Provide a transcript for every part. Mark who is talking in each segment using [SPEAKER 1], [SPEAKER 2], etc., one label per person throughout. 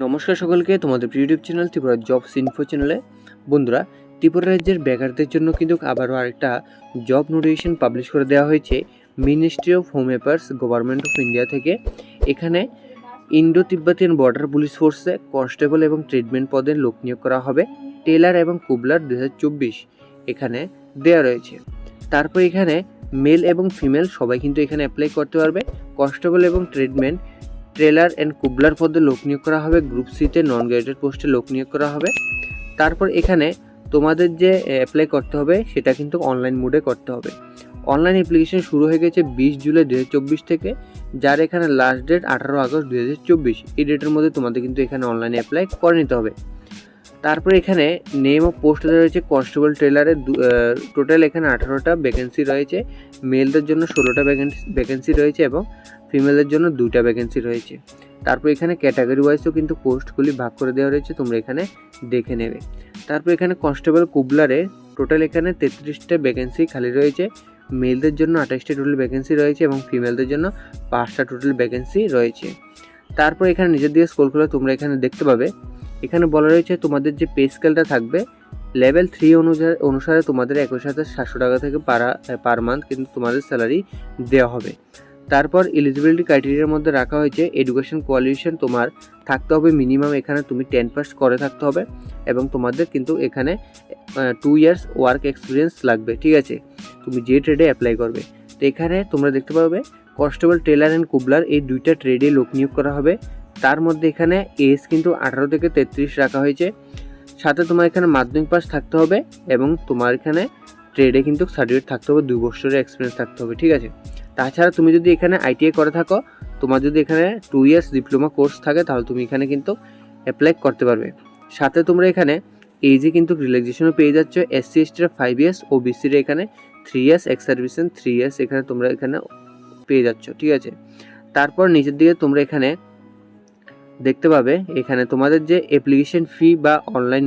[SPEAKER 1] নমস্কার সকলকে, তোমাদের YouTube channel Tripura jobs info চ্যানেলে বন্ধুরা, ত্রিপুরা রাজ্যের বেকারদের জন্য কিন্তু আবারও আরেকটা জব নোটিফিকেশন পাবলিশ করে দেওয়া হয়েছে ministry of home affairs government of India থেকে। এখানে ইন্ডো তিব্বতিয়ান বর্ডার পুলিশ ফোর্সে কনস্টেবল এবং ট্রিটমেন্ট পদে লোক নিয়োগ করা হবে টেলার এবং কুবলার দু হাজার চব্বিশ এখানে দেওয়া রয়েছে। তারপর এখানে মেল এবং ফিমেল সবাই কিন্তু এখানে অ্যাপ্লাই করতে পারবে। কনস্টেবল এবং ট্রিটমেন্ট ট্রেলার অ্যান্ড কুবলার পদে লোক নিয়োগ করা হবে, গ্রুপ সিতে নন গ্রেডেড পোস্টে লোক নিয়োগ করা হবে। তারপর এখানে তোমাদের যে অ্যাপ্লাই করতে হবে, সেটা কিন্তু অনলাইন মোডে করতে হবে। অনলাইন অ্যাপ্লিকেশন শুরু হয়ে গেছে বিশ জুলাই দু হাজার চব্বিশ থেকে, যার এখানে লাস্ট ডেট আঠারো আগস্ট দু হাজার চব্বিশ। এই ডেটের মধ্যে তোমাদের কিন্তু এখানে অনলাইনে অ্যাপ্লাই করে নিতে হবে। তারপর এখানে নেম অফ পোস্ট রয়েছে কনস্টেবল ট্রেলারের টোটাল এখানে আঠারোটা ভ্যাকেন্সি রয়েছে। মেলদের জন্য ষোলোটা ভ্যাকেন্সি রয়েছে এবং ফিমেলের জন্য দুইটা ভ্যাকেন্সি রয়েছে। তারপর এখানে ক্যাটাগরি ওয়াইজও কিন্তু পোস্টগুলি ভাগ করে দেওয়া রয়েছে, তোমরা এখানে দেখে নেবে। তারপর এখানে কনস্টেবল কুবলারে টোটাল এখানে তেত্রিশটা ভ্যাকেন্সি খালি রয়েছে। মেলদের জন্য আঠাশটা টোটাল ভ্যাকেন্সি রয়েছে এবং ফিমেলদের জন্য পাঁচটা টোটাল ভ্যাকেন্সি রয়েছে। তারপর এখানে নিজের দিকে স্কোর করলে তোমরা এখানে দেখতে পাবে এখানে বলা রয়েছে তোমাদের যে পে স্কেলটা থাকবে লেভেল থ্রি অনুসারে অনুসারে তোমাদের একুশ হাজার সাতশো টাকা থেকে পারা পার মান্থ কিন্তু তোমাদের স্যালারি দেওয়া হবে। তারপর এলিজিবিলিটি ক্রাইটেরিয়ার মধ্যে রাখা হয়েছে এডুকেশন কোয়ালিফিকেশন তোমার থাকতে হবে মিনিমাম এখানে তুমি টেন পাস করে থাকতে হবে এবং তোমাদের কিন্তু এখানে টু ইয়ার্স ওয়ার্ক এক্সপিরিয়েন্স লাগবে, ঠিক আছে? তুমি যে ট্রেডে অ্যাপ্লাই করবে। তো এখানে তোমরা দেখতে পাবে কনস্টেবল টেলার অ্যান্ড কুবলার এই দুইটা ট্রেডে লোক নিয়োগ করা হবে। তার মধ্যে এখানে এজ কিন্তু আঠারো থেকে তেত্রিশ রাখা হয়েছে। সাথে তোমার এখানে মাধ্যমিক পাস থাকতে হবে এবং তোমার এখানে ট্রেডে কিন্তু সার্টিফিকেট থাকতে হবে দুই বছরের এক্সপিরিয়েন্স থাকতে হবে, ঠিক আছে? তাছাড়া তুমি যদি এখানে আইটিআই করে থাকো, তোমার যদি এখানে টু ইয়ার্স ডিপ্লোমা কোর্স থাকে, তাহলে তুমি এখানে কিন্তু অ্যাপ্লাই করতে পারবে। সাথে তোমরা এখানে এইজে কিন্তু রিল্যাক্সেশনও পেয়ে যাচ্ছ এসসি এসটির ফাইভ ইয়ার্স ও বিসির এখানে three years ex servicemen three years এখানে তোমরা এখানে পেয়ে যাচ্ছ, ঠিক আছে? তারপর নিচের দিকে তোমরা এখানে দেখতে পাবে, এখানে তোমাদের যে অ্যাপ্লিকেশন ফি বা অনলাইন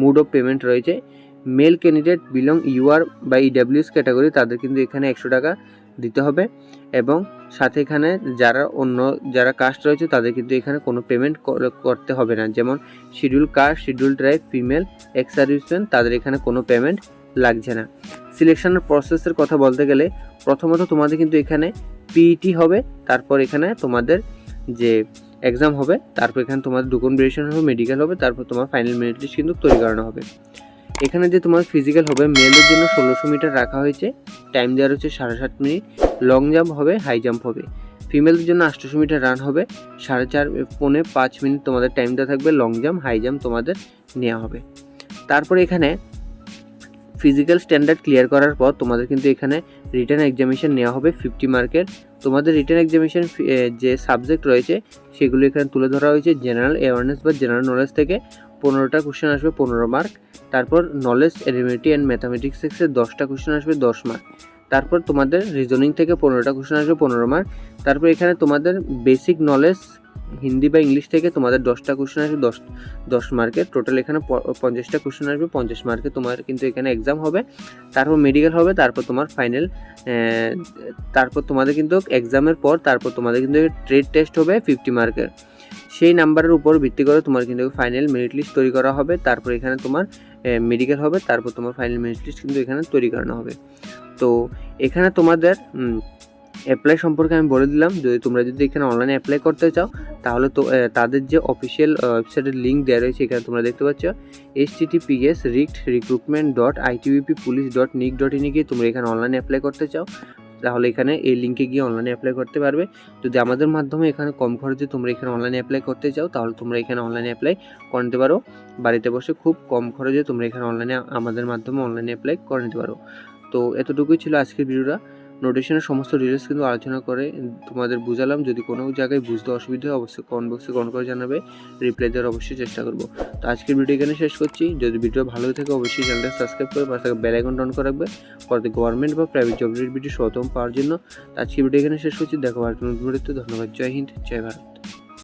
[SPEAKER 1] মুড অফ পেমেন্ট রয়েছে মেল ক্যান্ডিডেট বিলং ইউআর বা ইডাব্লিউএস ক্যাটাগরি তাদের কিন্তু এখানে একশো টাকা দিতে হবে এবং সাথে এখানে যারা অন্য, যারা কাস্ট রয়েছে, তাদের কিন্তু এখানে কোনো পেমেন্ট করতে হবে না। যেমন schedule caste schedule tribe female ex serviceman তাদের এখানে কোনো পেমেন্ট লাগছে না। সিলেকশনের প্রসেসের কথা বলতে গেলে, প্রথমত তোমাদের কিন্তু এখানে পিইটি হবে, তারপর এখানে তোমাদের যে এক্সাম হবে, তারপর এখানে তোমাদের ডকুমেন্ট ভেরিয়েশন হবে মেডিকেল হবে, তারপর তোমার ফাইনাল মেরিট লিস্ট কিন্তু তৈরি করানো হবে। এখানে যে তোমার ফিজিক্যাল হবে মেলের জন্য ষোলোশো মিটার রাখা হয়েছে টাইম দেওয়া হচ্ছে সাড়ে সাত মিনিট লং জাম্প হবে হাই জাম্প হবে। ফিমেলদের জন্য আটশোশো মিটার রান হবে, সাড়ে চার পৌনে পাঁচ মিনিট তোমাদের টাইম দেওয়া থাকবে লং জাম্প হাই জাম্প তোমাদের নেওয়া হবে। তারপরে এখানে ফিজিক্যাল স্ট্যান্ডার্ড ক্লিয়ার করার পর তোমাদের কিন্তু এখানে রিটার্ন এক্সামিনেশন নেওয়া হবে ফিফটি মার্কের তোমাদের রিটার্ন এক্সামিনেশন যে সাবজেক্ট রয়েছে, সেগুলো এখানে তুলে ধরা হয়েছে জেনারেল অ্যাওয়ারনেস বা জেনারেল নলেজ থেকে। পনেরোটা কোশ্চেন আসবে পনেরো মার্ক তারপর নলেজ এরিমেটি অ্যান্ড ম্যাথামেটিক্স থেকে দশটা কোশ্চেন আসবে দশ মার্ক তারপর তোমাদের রিজনিং থেকে পনেরোটা কোশ্চেন আসবে পনেরো মার্ক তারপর এখানে তোমাদের বেসিক নলেজ হিন্দি বা ইংলিশ থেকে তোমাদের দশটা কোশ্চেন আসবে, দশ দশ মার্কের টোটাল এখানে পঞ্চাশটা কোশ্চেন আসবে, পঞ্চাশ মার্কে তোমার কিন্তু এখানে এক্সাম হবে। তারপর মেডিকেল হবে, তারপর তোমার ফাইনাল তারপর তোমাদের কিন্তু এক্সামের পর তারপর তোমাদের কিন্তু ট্রেড টেস্ট হবে ফিফটি মার্কের সেই নাম্বারের উপর ভিত্তি করে তোমার কিন্তু ফাইনাল মেরিট লিস্ট তৈরি করা হবে। তারপর এখানে তোমার মেডিকেল হবে, তারপর তোমার ফাইনাল মেরিট লিস্ট কিন্তু এখানে তৈরি করানো হবে। তো এখানে তোমাদের অ্যাপ্লাই সম্পর্কে আমি বলে দিলাম। যদি তোমরা যদি এখানে অনলাইনে অ্যাপ্লাই করতে চাও, তাহলে তো তাদের যে অফিসিয়াল ওয়েবসাইটের লিঙ্ক দেওয়া রয়েছে, এখানে তোমরা দেখতে পাচ্ছ H TTPS রিক্ট recruitment dot ITBP police dot nic dot ইনে গিয়ে তোমরা এখানে অনলাইনে অ্যাপ্লাই করতে চাও। তাহলে এখানে এই লিঙ্কে গিয়ে অনলাইনে অ্যাপ্লাই করতে পারবে। যদি আমাদের মাধ্যমে এখানে কম খরচে তোমরা এখানে অনলাইনে অ্যাপ্লাই করতে চাও, তাহলে তোমরা এখানে অনলাইনে অ্যাপ্লাই করে নিতে পারো। বাড়িতে বসে খুব কম খরচে তোমরা এখানে অনলাইনে আমাদের মাধ্যমে অনলাইনে অ্যাপ্লাই করে নিতে পারো। তো এতটুকুই ছিল আজকের ভিডিওটা। নোটিশনের সমস্ত ডিটেলস কিন্তু আলোচনা করে তোমাদের বুঝালাম। যদি কোনো জায়গায় বুঝতে অসুবিধা হয়, অবশ্যই কমেন্ট বক্সে কমেন্ট করে জানাবে। রিপ্লাই দেওয়ার অবশ্যই চেষ্টা করব। তো আজকের ভিডিও এখানে শেষ করছি। যদি ভিডিও ভালো থাকে, অবশ্যই চ্যানেলটা সাবস্ক্রাইব করে পাশে বেল আইকন অন করে রাখবে। পরে গভর্নমেন্ট বা প্রাইভেট জব ভিডিও সতম পাওয়ার জন্য। আজকের ভিডিও এখানে শেষ করছি। দেখো আর ভিডিওতে ধন্যবাদ। জয় হিন্দ, জয় ভারত।